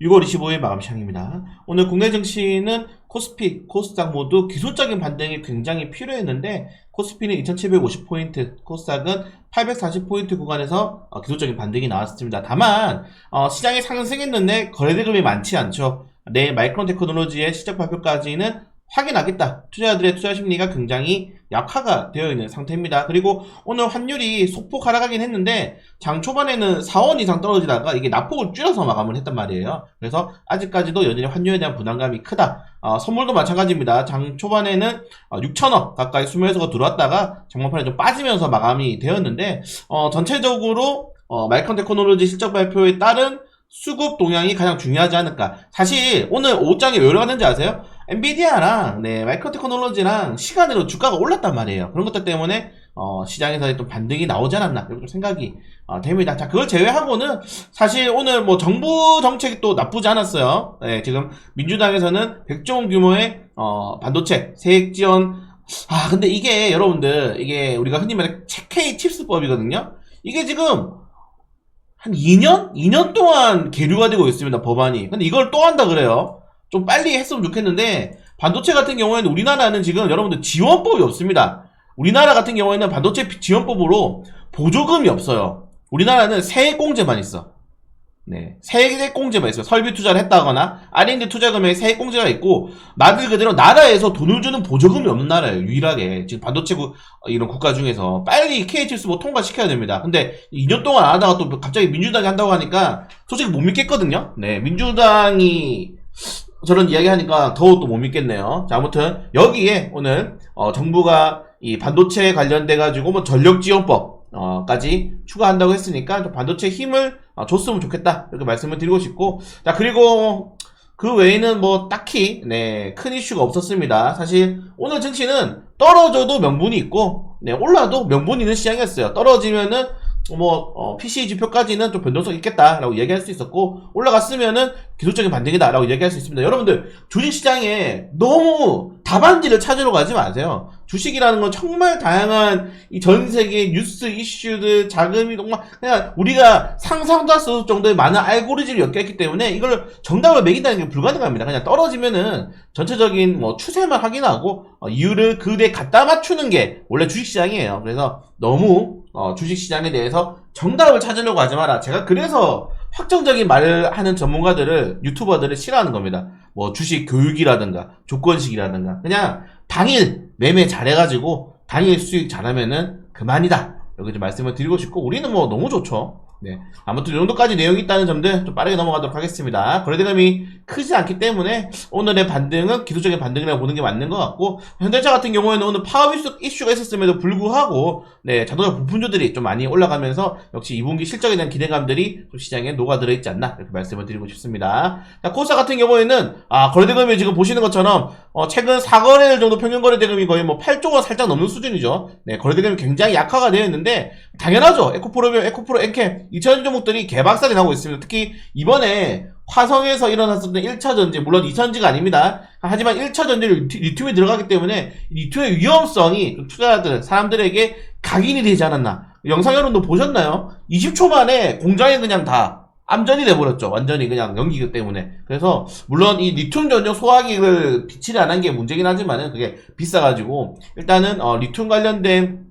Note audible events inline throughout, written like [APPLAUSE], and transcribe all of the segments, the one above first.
6월 25일 마감 시장입니다. 오늘 국내 증시는 코스피, 코스닥 모두 기술적인 반등이 굉장히 필요했는데 코스피는 2750포인트, 코스닥은 840포인트 구간에서 어, 기술적인 반등이 나왔습니다. 다만 어, 시장이 상승했는데 거래대금이 많지 않죠. 내일 마이크론 테크놀로지의 실적 발표까지는 확인하겠다. 투자자들의 투자 심리가 굉장히 약화가 되어 있는 상태입니다. 그리고 오늘 환율이 소폭 하락하긴 했는데 장 초반에는 4원 이상 떨어지다가 이게 낙폭을 줄여서 마감을 했단 말이에요. 그래서 아직까지도 여전히 환율에 대한 부담감이 크다. 어, 선물도 마찬가지입니다. 장 초반에는 6천억 가까이 수매수가 들어왔다가 장마판에 좀 빠지면서 마감이 되었는데 어, 전체적으로 어, 마이크론 테크놀로지 실적 발표에 따른 수급 동향이 가장 중요하지 않을까. 사실 오늘 오장이 왜 올라갔는지 아세요? 엔비디아랑 네, 마이크로 테크놀로지랑 시간으로 주가가 올랐단 말이에요. 그런 것들 때문에 어, 시장에서 좀 반등이 나오지 않았나 이렇게 좀 생각이 어, 됩니다. 자, 그걸 제외하고는 사실 오늘 뭐 정부 정책도 나쁘지 않았어요. 네, 지금 민주당에서는 100조 원 규모의 어, 반도체 세액 지원 아, 근데 이게 여러분들 이게 우리가 흔히 말해 체케이 칩스법이거든요. 이게 지금 한 2년? 2년 동안 계류가 되고 있습니다, 법안이. 근데 이걸 또 한다 그래요. 좀 빨리 했으면 좋겠는데, 반도체 같은 경우에는 우리나라는 지금 여러분들 지원법이 없습니다. 우리나라 같은 경우에는 반도체 지원법으로 보조금이 없어요. 우리나라는 세액공제만 있어. 네. 세액공제만 있어요. 설비 투자를 했다거나, R&D 투자금에 세액공제가 있고, 말 그대로 나라에서 돈을 주는 보조금이 없는 나라예요. 유일하게. 지금 반도체국, 이런 국가 중에서. 빨리 KHS 뭐 통과시켜야 됩니다. 근데 2년 동안 안 하다가 또 갑자기 민주당이 한다고 하니까, 솔직히 못 믿겠거든요? 네. 민주당이, 저런 이야기 하니까 더욱 또못 믿겠네요. 자, 아무튼, 여기에 오늘, 어, 정부가 이 반도체 관련돼 가지고 뭐 전력 지원법 어, 까지 추가한다고 했으니까 좀 반도체 힘을 어, 줬으면 좋겠다 이렇게 말씀을 드리고 싶고 자 그리고 그 외에는 뭐 딱히 네, 큰 이슈가 없었습니다. 사실 오늘 증시는 떨어져도 명분이 있고 네, 올라도 명분이 있는 시장이었어요. 떨어지면은 뭐 어, PC 지표까지는 좀 변동성 있겠다라고 얘기할 수 있었고 올라갔으면은 기술적인 반등이다라고 얘기할 수 있습니다. 여러분들 주식 시장에 너무 답안지를 찾으러 가지 마세요. 주식이라는 건 정말 다양한 이 전 세계 뉴스 이슈들 자금이 정말 그냥 우리가 상상도 할 수 없을 정도의 많은 알고리즘을 엮여있기 때문에 이걸 정답을 매긴다는 게 불가능합니다. 그냥 떨어지면은 전체적인 뭐 추세만 확인하고 어, 이유를 그에 갖다 맞추는 게 원래 주식 시장이에요. 그래서 너무 어, 주식 시장에 대해서 정답을 찾으려고 하지 마라. 제가 그래서 확정적인 말을 하는 전문가들을 유튜버들을 싫어하는 겁니다. 뭐 주식 교육이라든가 조건식이라든가 그냥 당일 매매 잘해가지고 당일 수익 잘하면은 그만이다. 여기 좀 말씀을 드리고 싶고 우리는 뭐 너무 좋죠. 네. 아무튼 이 정도까지 내용이 있다는 점들 좀 빠르게 넘어가도록 하겠습니다. 거래대금이 크지 않기 때문에 오늘의 반등은 기술적인 반등이라고 보는 게 맞는 것 같고 현대차 같은 경우에는 오늘 파업 이슈, 이슈가 있었음에도 불구하고 네 자동차 부품주들이 좀 많이 올라가면서 역시 2분기 실적에 대한 기대감들이 좀 시장에 녹아들어 있지 않나 이렇게 말씀을 드리고 싶습니다. 자 코스닥 같은 경우에는 아 거래대금이 지금 보시는 것처럼 어, 최근 4거래일 정도 평균 거래대금이 거의 뭐 8조 원 살짝 넘는 수준이죠. 네 거래대금이 굉장히 약화가 되어 있는데 당연하죠. 에코프로비움, 에코프로, 엔캠 2차 종목들이 개박살이 나고 있습니다. 특히 이번에 화성에서 일어났었던 1차 전지, 물론 2차 전지가 아닙니다. 하지만 1차 전지를 리튬- 리튬이 들어가기 때문에 리튬의 위험성이 좀 투자자들, 사람들에게 각인이 되지 않았나. 영상 여러분도 보셨나요? 20초 만에 공장에 그냥 다 암전이 돼버렸죠. 완전히 그냥 연기 때문에. 그래서, 물론 이 리튬 전용 소화기를 비치를 안 한 게 문제긴 하지만은 그게 비싸가지고, 일단은, 어, 리튬 관련된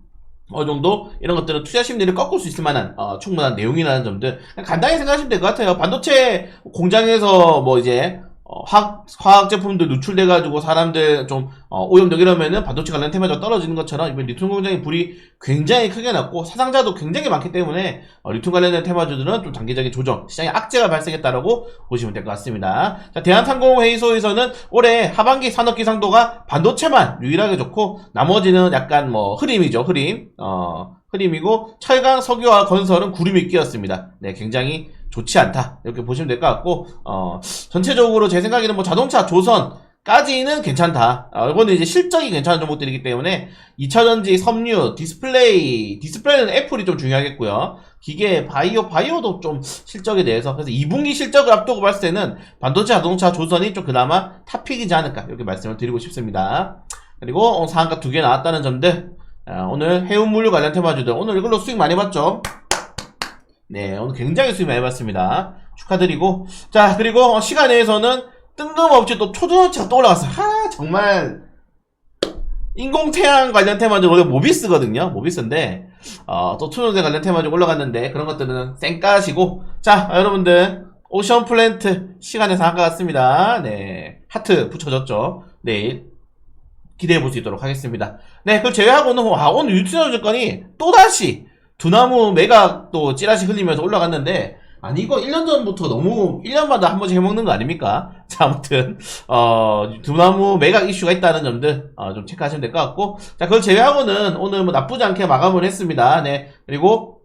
어느 정도 이런 것들은 투자 심리를 꺾을 수 있을 만한 어, 충분한 내용이라는 점들 간단히 생각하시면 될 것 같아요. 반도체 공장에서 뭐 이제 어, 화학, 화학 제품들 누출돼 가지고 사람들 좀 어, 오염되고 이러면은 반도체 관련 테마가 떨어지는 것처럼 이번 리튬 공장의 불이 굉장히 크게 났고 사상자도 굉장히 많기 때문에 어, 리튬 관련된 테마주들은 좀 단기적인 조정, 시장에 악재가 발생했다라고 보시면 될 것 같습니다. 자, 대한상공회의소에서는 올해 하반기 산업 기상도가 반도체만 유일하게 좋고 나머지는 약간 뭐 흐림이죠, 흐림. 어, 흐림이고 철강, 석유와 건설은 구름이 끼었습니다. 네, 굉장히 좋지 않다. 이렇게 보시면 될 것 같고 어, 전체적으로 제 생각에는 뭐 자동차, 조선 까지는 괜찮다. 어, 이거는 이제 실적이 괜찮은 종목들이기 때문에 2차전지, 섬유, 디스플레이, 디스플레이는 애플이 좀 중요하겠고요. 기계, 바이오, 바이오도 좀 실적에 대해서 그래서 2분기 실적을 앞두고 봤을 때는 반도체, 자동차, 조선이 좀 그나마 탑픽이지 않을까 이렇게 말씀을 드리고 싶습니다. 그리고 어, 상한가 두 개 나왔다는 점들 아, 오늘 해운물류 관련 테마주들 오늘 이걸로 수익 많이 봤죠? 네, 오늘 굉장히 수익 많이 봤습니다. 축하드리고 자 그리고 시간 내에서는 뜬금없이 또 초전체가 또 올라갔어요. 하 정말 인공태양 관련 테마주 원래 모비스거든요. 모비스인데 어, 또 초전체 관련 테마주 올라갔는데 그런 것들은 쌩까시고 자 여러분들 오션 플랜트 시간에서 한것 같습니다. 네 하트 붙여줬죠. 내일 기대해 볼 수 있도록 하겠습니다. 네, 그걸 제외하고는, 아, 오늘 유튜브 조건이 또다시 두나무 매각 또 찌라시 흘리면서 올라갔는데, 아니, 이거 1년 전부터 너무 1년마다 한 번씩 해먹는 거 아닙니까? [LAUGHS] 자, 아무튼, 어, 두나무 매각 이슈가 있다는 점들, 어, 좀 체크하시면 될 것 같고, 자, 그걸 제외하고는 오늘 뭐 나쁘지 않게 마감을 했습니다. 네, 그리고,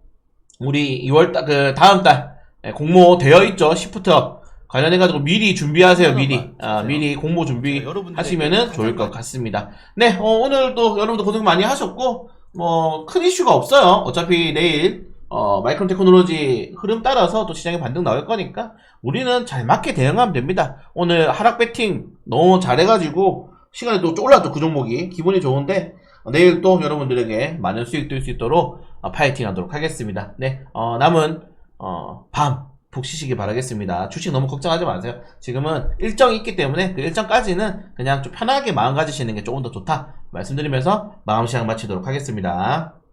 우리 2월 달, 그, 다음 달, 예, 공모 되어 있죠. 시프트업. 관련해가지고 미리 준비하세요, 미리. 아, 미리 공모 준비 하시면은 좋을 것 같습니다. 네, 어, 오늘도 여러분들 고생 많이 하셨고, 뭐, 큰 이슈가 없어요. 어차피 내일, 어, 마이크론 테크놀로지 흐름 따라서 또 시장에 반등 나올 거니까, 우리는 잘 맞게 대응하면 됩니다. 오늘 하락 배팅 너무 잘해가지고, 시간에 또 올랐죠, 그 종목이. 기분이 좋은데, 어, 내일 또 여러분들에게 많은 수익 될 수 있도록 어, 파이팅 하도록 하겠습니다. 네, 어, 남은, 어, 밤, 푹 쉬시기 바라겠습니다. 주식 너무 걱정하지 마세요. 지금은 일정이 있기 때문에 그 일정까지는 그냥 좀 편하게 마음 가지시는 게 조금 더 좋다 말씀드리면서 마음 시간 마치도록 하겠습니다.